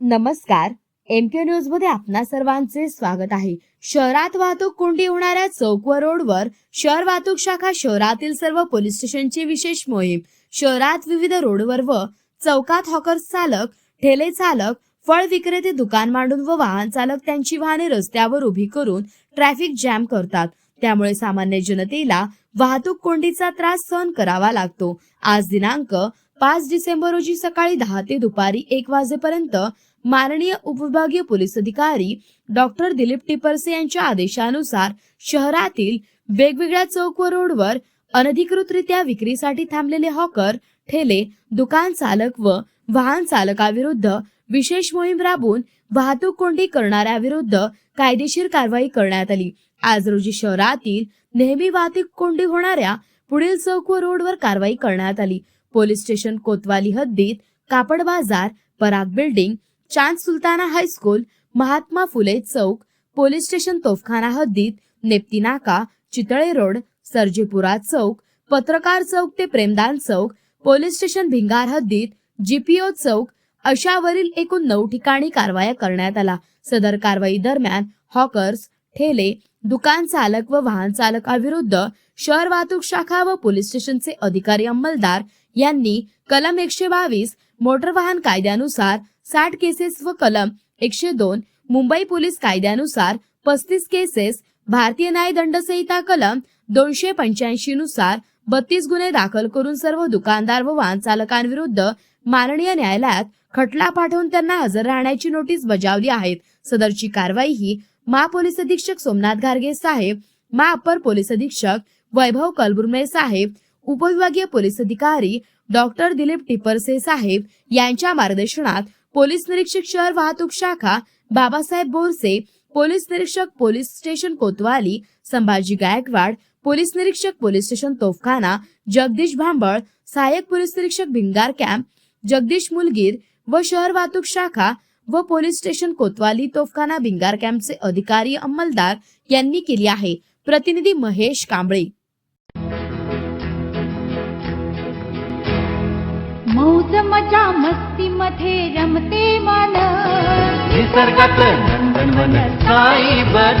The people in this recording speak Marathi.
नमस्कार एमके न्यूजमध्ये आपणा सर्वांचे स्वागत आहे. शहरात वाहतूक कोंडी होणाऱ्या चौक व रोडवर शहर वाहतूक शाखा शहरातील सर्व पोलीस स्टेशनची विशेष मोहीम. शहरात विविध रोडवर व चौकात हॉकर्स चालक ठेले चालक फळ विक्रेते दुकान मांडून व वाहन चालक त्यांची वाहने रस्त्यावर उभी करून ट्रॅफिक जॅम करतात. त्यामुळे सामान्य जनतेला वाहतूक कोंडीचा त्रास सहन करावा लागतो. आज दिनांक पाच डिसेंबर रोजी सकाळी दहा ते दुपारी एक वाजेपर्यंत माननीय उपविभागीय पोलीस अधिकारी डॉक्टर दिलीप टिपरसे यांच्या आदेशानुसार शहरातील वेगवेगळ्या चौक व रोडवर अनधिकृतरित्या विक्रीसाठी थांबलेले हॉकर ठेले दुकान चालक व वाहन चालकाविरुद्ध विशेष मोहीम राबवून वाहतूक कोंडी करणाऱ्या विरुद्ध कायदेशीर कारवाई करण्यात आली. आज रोजी शहरातील नेहमी वाहतूक कोंडी होणाऱ्या पुढील चौक व रोडवर कारवाई करण्यात आली. पोलीस स्टेशन कोतवाली हद्दीत कापड बाजार Parag building Chand Sultana high school Mahatma Phule चौक पोलीस स्टेशन तोफखाना हद्दीत नेप्ती नाका चितळे रोड सर्जेपुरा चौक पत्रकार चौक ते प्रेमदान चौक पोलीस स्टेशन भिंगार हद्दीत जीपीओ चौक अशावरील एकूण नऊ ठिकाणी कारवाया करण्यात आला. सदर कारवाई दरम्यान हॉकर्स ठेले दुकान चालक व वाहन चालकाविरुद्ध शहर वाहतूक शाखा व पोलीस स्टेशनचे अधिकारी अंमलदार यांनी कलम एकशे बावीस मोटर वाहन कायद्यानुसार साठ केसेस व कलम एकशे दोन मुंबई पोलीस कायद्यानुसार पस्तीस केसेस भारतीय न्यायदंड संहिता कलम दोनशे पंच्याऐंशी नुसार बत्तीस गुन्हे दाखल करून सर्व दुकानदार व वाहन चालकांविरुद्ध माननीय न्यायालयात खटला पाठवून त्यांना हजर राहण्याची नोटीस बजावली आहेत सदरची कारवाई ही महापोलीस अधीक्षक सोमनाथ घारगे साहेब महाअप्पर पोलीस अधीक्षक वैभव कलबुर्मे साहेब उपविभागीय पोलीस अधिकारी डॉक्टर दिलीप टिपरसे साहेब यांच्या मार्गदर्शनात पोलीस निरीक्षक शहर वाहतूक शाखा बाबासाहेब बोरसे पोलीस निरीक्षक police station Kotwali Sambhaji Gaikwad police निरीक्षक पोलीस स्टेशन तोफखाना जगदीश भांबळ सहाय्यक पोलीस निरीक्षक भिंगार कॅम्प जगदीश मुलगीर व शहर वाहतूक शाखा व पोलीस स्टेशन कोतवाली तोफखाना भिंगार कॅम्पचे अधिकारी अंमलदार यांनी केली आहे. प्रतिनिधी महेश कांबळे. मौज मज़ा मस्ती मध्ये रमते मन निसर्गात साई बन